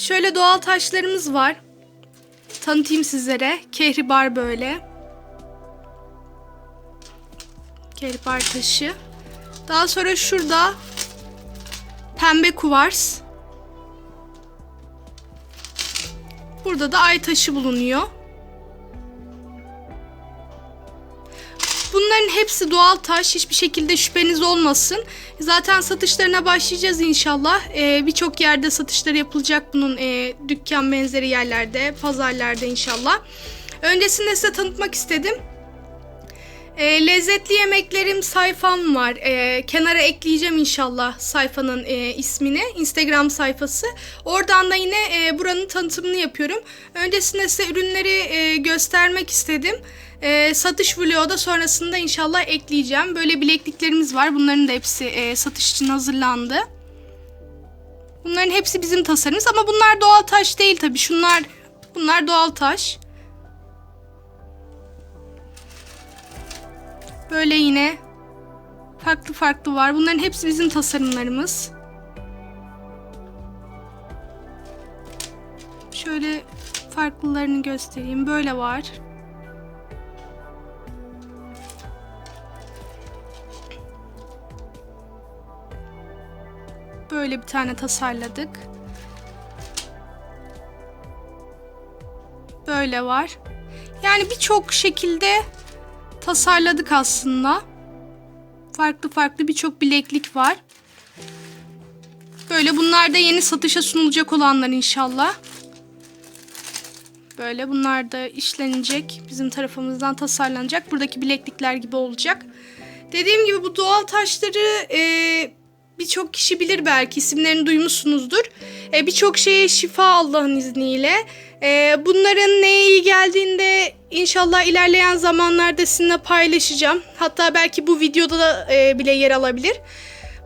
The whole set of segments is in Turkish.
Şöyle doğal taşlarımız var. Tanıtayım sizlere. Kehribar böyle. Kehribar taşı. Daha sonra şurada pembe kuvars. Burada da ay taşı bulunuyor. Hepsi doğal taş. Hiçbir şekilde şüpheniz olmasın. Zaten satışlarına başlayacağız inşallah. Ee, Birçok yerde satışları yapılacak bunun e, dükkan benzeri yerlerde, pazarlarda inşallah. Öncesinde size tanıtmak istedim. E, lezzetli yemeklerim sayfam var. E, kenara ekleyeceğim inşallah sayfanın e, ismini. Instagram sayfası. Oradan da yine e, buranın tanıtımını yapıyorum. Öncesinde size ürünleri e, göstermek istedim. E, satış vlogu da sonrasında inşallah ekleyeceğim. Böyle bilekliklerimiz var. Bunların da hepsi e, satış için hazırlandı. Bunların hepsi bizim tasarımımız ama bunlar doğal taş değil tabii. Şunlar bunlar doğal taş. Böyle yine farklı farklı var. Bunların hepsi bizim tasarımlarımız. Şöyle farklılarını göstereyim. Böyle var. Böyle bir tane tasarladık. Böyle var. Yani birçok şekilde tasarladık aslında. Farklı farklı birçok bileklik var. Böyle bunlar da yeni satışa sunulacak olanlar inşallah. Böyle bunlar da işlenecek. Bizim tarafımızdan tasarlanacak. Buradaki bileklikler gibi olacak. Dediğim gibi bu doğal taşları e, birçok kişi bilir belki isimlerini duymuşsunuzdur. E, birçok şeye şifa Allah'ın izniyle. E, bunların neye iyi geldiğinde inşallah ilerleyen zamanlarda sizinle paylaşacağım. Hatta belki bu videoda da e, bile yer alabilir.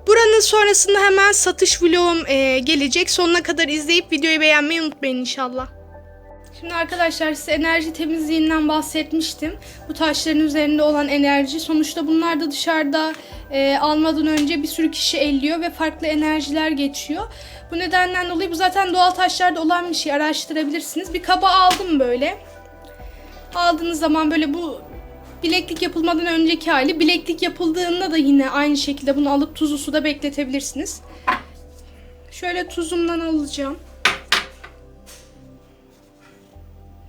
Buranın sonrasında hemen satış vlogum e, gelecek. Sonuna kadar izleyip videoyu beğenmeyi unutmayın inşallah. Şimdi arkadaşlar size enerji temizliğinden bahsetmiştim. Bu taşların üzerinde olan enerji. Sonuçta bunlar da dışarıda e, almadan önce bir sürü kişi elliyor ve farklı enerjiler geçiyor. Bu nedenden dolayı bu zaten doğal taşlarda olan bir şey. Araştırabilirsiniz. Bir kaba aldım böyle. Aldığınız zaman böyle bu bileklik yapılmadan önceki hali. Bileklik yapıldığında da yine aynı şekilde bunu alıp tuzlu suda bekletebilirsiniz. Şöyle tuzumdan alacağım.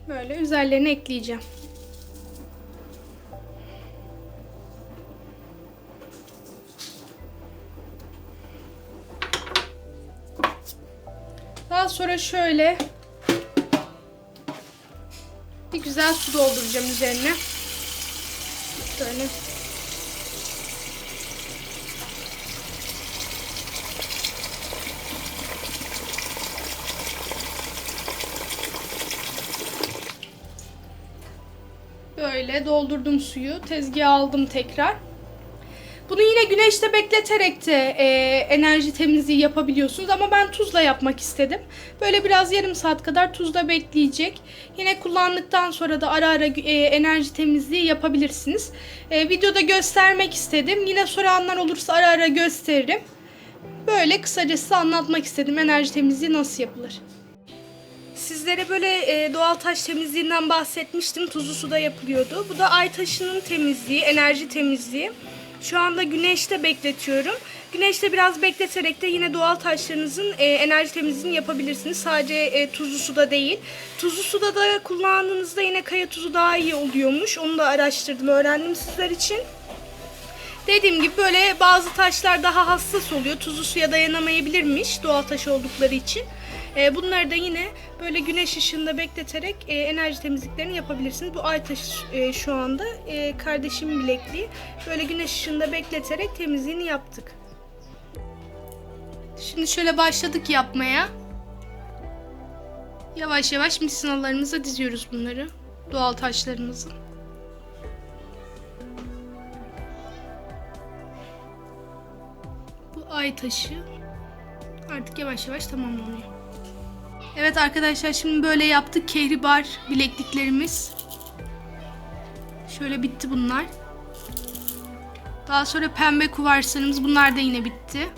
Böyle üzerlerine ekleyeceğim. Daha sonra şöyle bir güzel su dolduracağım üzerine. Şöyle. Böyle doldurdum suyu. Tezgaha aldım tekrar. Bunu yine güneşte bekleterek de e, enerji temizliği yapabiliyorsunuz ama ben tuzla yapmak istedim. Böyle biraz yarım saat kadar tuzla bekleyecek. Yine kullandıktan sonra da ara ara e, enerji temizliği yapabilirsiniz. E, videoda göstermek istedim. Yine soranlar olursa ara ara gösteririm. Böyle kısacası anlatmak istedim enerji temizliği nasıl yapılır. Sizlere böyle e, doğal taş temizliğinden bahsetmiştim. Tuzlu suda yapılıyordu. Bu da ay taşının temizliği, enerji temizliği. Şu anda güneşte bekletiyorum. Güneşte biraz bekleterek de yine doğal taşlarınızın e, enerji temizliğini yapabilirsiniz. Sadece e, tuzlu suda değil. Tuzlu suda da kullandığınızda yine kaya tuzu daha iyi oluyormuş. Onu da araştırdım, öğrendim sizler için. Dediğim gibi böyle bazı taşlar daha hassas oluyor. Tuzlu suya dayanamayabilirmiş doğal taş oldukları için. E, bunları da yine böyle güneş ışığında bekleterek e, enerji temizliklerini yapabilirsiniz. Bu ay taşı e, şu anda e, kardeşimin bilekliği. Böyle güneş ışığında bekleterek temizliğini yaptık. Şimdi şöyle başladık yapmaya. Yavaş yavaş misinalarımıza diziyoruz bunları. Doğal taşlarımızı. Bu ay taşı artık yavaş yavaş tamamlanıyor. Evet arkadaşlar şimdi böyle yaptık kehribar bilekliklerimiz. Şöyle bitti bunlar. Daha sonra pembe kuvarslarımız bunlar da yine bitti.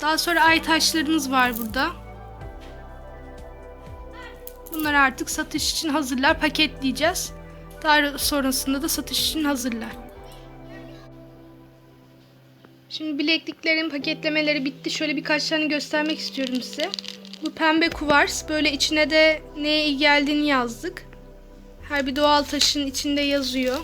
Daha sonra ay taşlarımız var burada. Bunları artık satış için hazırlar, paketleyeceğiz. Daha sonrasında da satış için hazırlar. Şimdi bilekliklerin paketlemeleri bitti. Şöyle birkaç tane göstermek istiyorum size. Bu pembe kuvars. Böyle içine de neye iyi geldiğini yazdık. Her bir doğal taşın içinde yazıyor.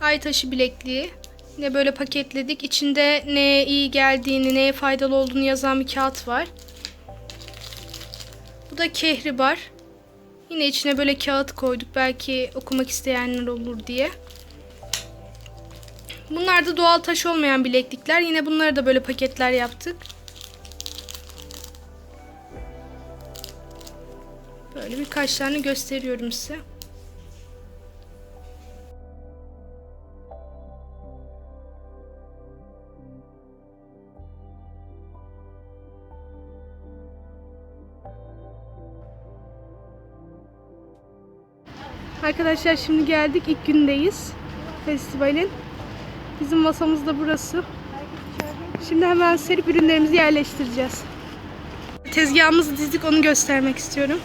Ay taşı bilekliği. Yine böyle paketledik. İçinde neye iyi geldiğini, neye faydalı olduğunu yazan bir kağıt var. Bu da kehribar. Yine içine böyle kağıt koyduk. Belki okumak isteyenler olur diye. Bunlar da doğal taş olmayan bileklikler. Yine bunları da böyle paketler yaptık. Böyle birkaç tane gösteriyorum size. Arkadaşlar şimdi geldik ilk gündeyiz festivalin. Bizim masamız da burası. Şimdi hemen serip ürünlerimizi yerleştireceğiz. Tezgahımızı dizdik onu göstermek istiyorum.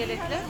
Ne kadar yelekler?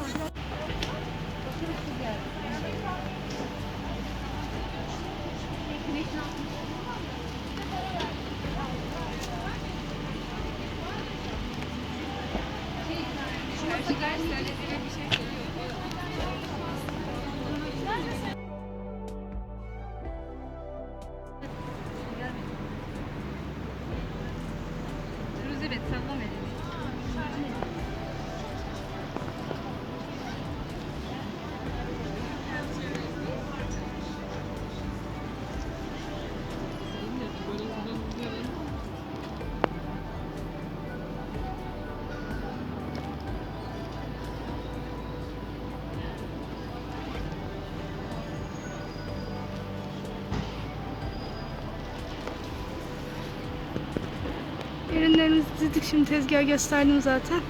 Dizdik şimdi tezgahı gösterdim zaten.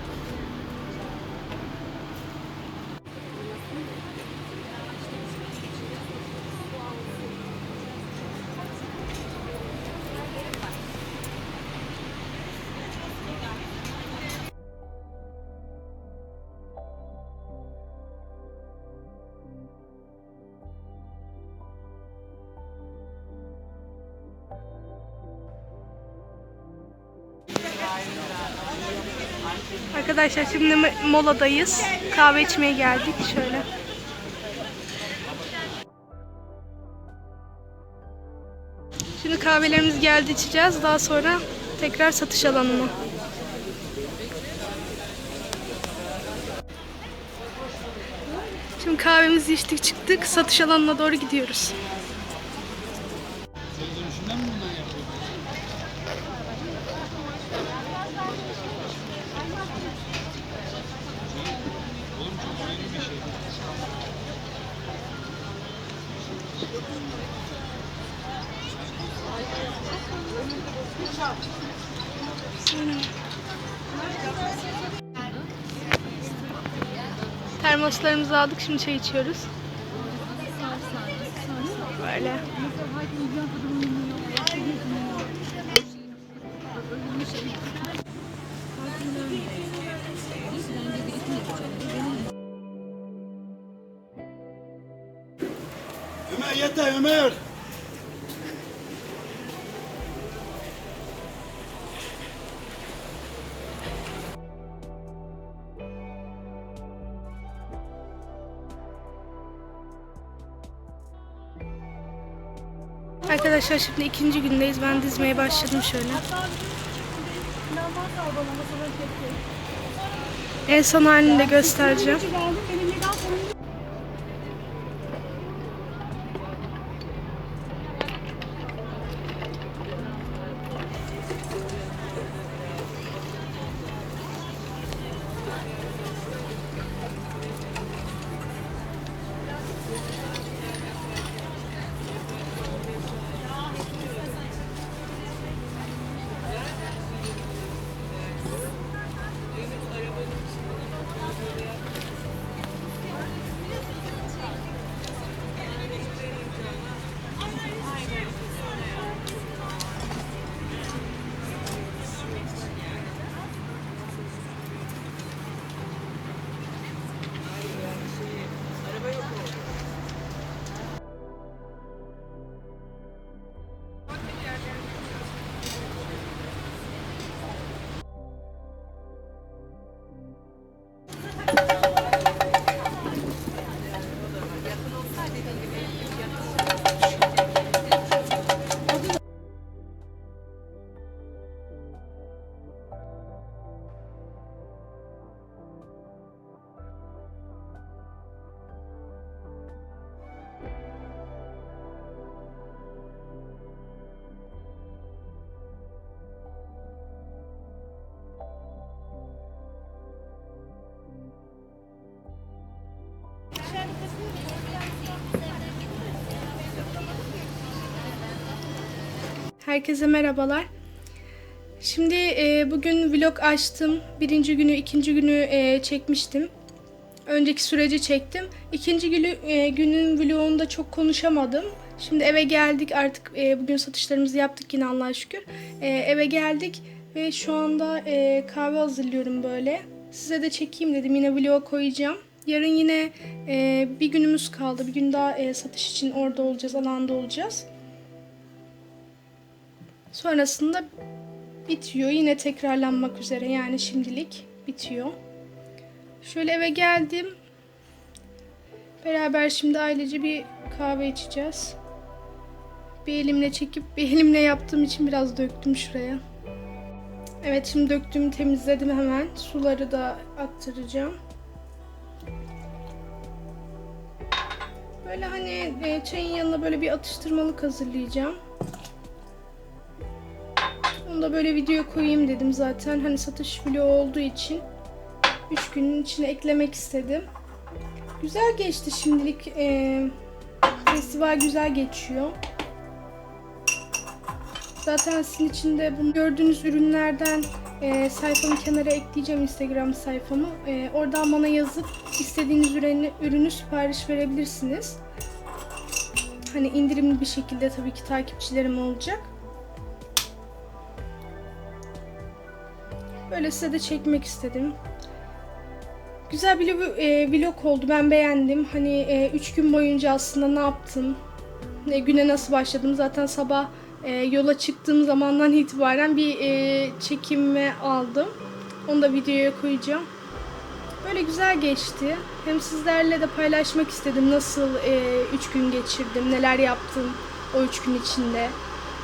Arkadaşlar şimdi mo- moladayız. Kahve içmeye geldik şöyle. Şimdi kahvelerimiz geldi içeceğiz. Daha sonra tekrar satış alanına. Şimdi kahvemizi içtik çıktık. Satış alanına doğru gidiyoruz. Termoslarımızı aldık. Şimdi çay içiyoruz. Yeter Ömer. Arkadaşlar şimdi ikinci gündeyiz. Ben dizmeye başladım şöyle. En son halini de göstereceğim. Herkese merhabalar. Şimdi e, bugün vlog açtım. Birinci günü, ikinci günü e, çekmiştim. Önceki süreci çektim. İkinci günü, e, günün vlogunda çok konuşamadım. Şimdi eve geldik artık e, bugün satışlarımızı yaptık yine Allah'a şükür. E, eve geldik ve şu anda e, kahve hazırlıyorum böyle. Size de çekeyim dedim yine vlog koyacağım. Yarın yine e, bir günümüz kaldı. Bir gün daha e, satış için orada olacağız, alanda olacağız. Sonrasında bitiyor. Yine tekrarlanmak üzere yani şimdilik bitiyor. Şöyle eve geldim. Beraber şimdi ailece bir kahve içeceğiz. Bir elimle çekip bir elimle yaptığım için biraz döktüm şuraya. Evet şimdi döktüğümü temizledim hemen. Suları da aktaracağım. Böyle hani e, çayın yanına böyle bir atıştırmalık hazırlayacağım. Da böyle video koyayım dedim zaten. Hani satış vlogu olduğu için 3 günün içine eklemek istedim. Güzel geçti şimdilik. Ee, festival güzel geçiyor. Zaten sizin için de bunu gördüğünüz ürünlerden e, sayfamı kenara ekleyeceğim Instagram sayfamı. E, oradan bana yazıp istediğiniz ürünü, ürünü sipariş verebilirsiniz. Hani indirimli bir şekilde tabii ki takipçilerim olacak. Böyle size de çekmek istedim. Güzel bir e, vlog oldu. Ben beğendim. Hani 3 gün boyunca aslında ne yaptım? E, güne nasıl başladım? Zaten sabah e, yola çıktığım zamandan itibaren bir e, çekime aldım. Onu da videoya koyacağım. Böyle güzel geçti. Hem sizlerle de paylaşmak istedim. Nasıl 3 gün geçirdim, neler yaptım o 3 gün içinde.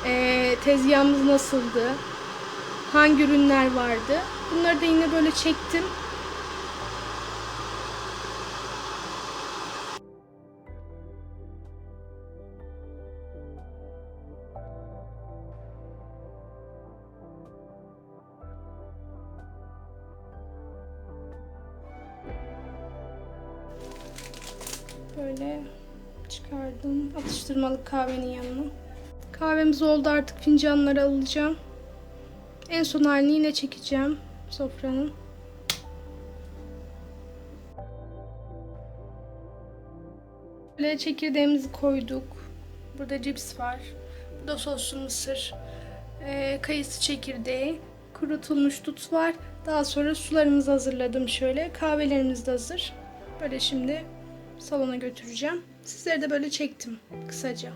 E, tezgahımız nasıldı? Hangi ürünler vardı. Bunları da yine böyle çektim. Böyle çıkardım atıştırmalık kahvenin yanına. Kahvemiz oldu artık fincanları alacağım. En son halini yine çekeceğim sofranın. Böyle çekirdeğimizi koyduk. Burada cips var. Burada soslu mısır. Ee, kayısı çekirdeği. Kurutulmuş dut var. Daha sonra sularımızı hazırladım şöyle. Kahvelerimiz de hazır. Böyle şimdi salona götüreceğim. Sizleri de böyle çektim kısaca.